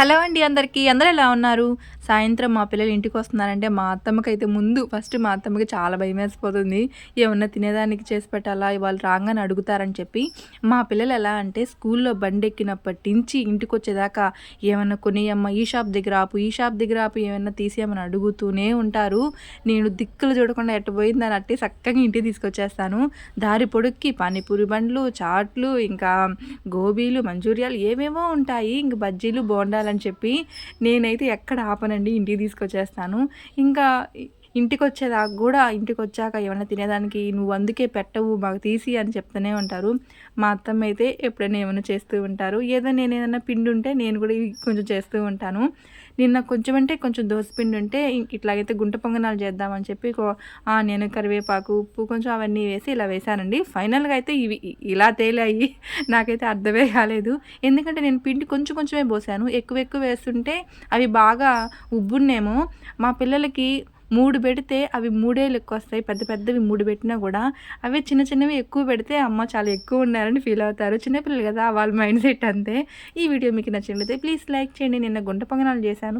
Hello అండి అందరికీ. అందరూ ఎలా ఉన్నారు? సాయంత్రం మా పిల్లలు ఇంటికి వస్తున్నారంటే మా అత్తమ్మకైతే ముందు ఫస్ట్ మా అత్తమ్మకి చాలా భయం వేసిపోతుంది ఏమన్నా తినేదానికి చేసి పెట్టాలా? వాళ్ళు రాగానే అడుగుతారని చెప్పి. మా పిల్లలు ఎలా అంటే స్కూల్లో బండి ఎక్కినప్పటి నుంచి ఇంటికి వచ్చేదాకా ఏమన్నా కొనియమ్మ ఈ షాప్ దగ్గర ఆపు ఈ షాప్ దగ్గర ఆపు ఏమన్నా తీసేయమని అడుగుతూనే ఉంటారు. నేను దిక్కులు చూడకుండా ఎట్టబోయిందని అట్టి చక్కగా ఇంటికి తీసుకొచ్చేస్తాను. దారి పొడుక్కి పానీపూరి బండ్లు చాట్లు ఇంకా గోబీలు మంచూరియాలు ఏమేమో ఉంటాయి. ఇంక బజ్జీలు బోండాలు బోండాలని చెప్పి నేనైతే ఎక్కడ ఆపనండి ఇంటికి తీసుకొచ్చేస్తాను. ఇంకా ఇంటికి వచ్చేదాకా కూడా ఇంటికి వచ్చాక ఏమైనా తినేదానికి నువ్వు అందుకే పెట్టవు మాకు తీసి అని చెప్తూనే ఉంటారు. మా అత్తమ్మ అయితే ఎప్పుడైనా ఏమైనా చేస్తూ ఉంటారు. ఏదో నేను ఏదైనా పిండి ఉంటే నేను కూడా కొంచెం చేస్తూ ఉంటాను. నిన్న కొంచెం అంటే కొంచెం పిండి ఉంటే ఇట్లాగైతే గుంట పొంగనాలు చేద్దామని చెప్పి నేను కరివేపాకు ఉప్పు కొంచెం అవన్నీ వేసి ఇలా వేశానండి. ఫైనల్గా అయితే ఇవి ఇలా తేలాయి. నాకైతే అర్థమే కాలేదు. ఎందుకంటే నేను పిండి కొంచెం కొంచెమే పోసాను. ఎక్కువ ఎక్కువ వేస్తుంటే అవి బాగా ఉబ్బున్నేమో మా పిల్లలకి మూడు పెడితే అవి మూడేళ్ళు ఎక్కువ వస్తాయి. పెద్ద పెద్దవి మూడు పెట్టినా కూడా అవి చిన్న చిన్నవి ఎక్కువ పెడితే అమ్మ చాలా ఎక్కువ ఉన్నారని ఫీల్ అవుతారు. చిన్నపిల్లలు కదా వాళ్ళ మైండ్ సెట్ అంతే. ఈ వీడియో మీకు నచ్చినట్లయితే ప్లీజ్ లైక్ చేయండి. నిన్న గుంట పొంగనాలు చేశాను.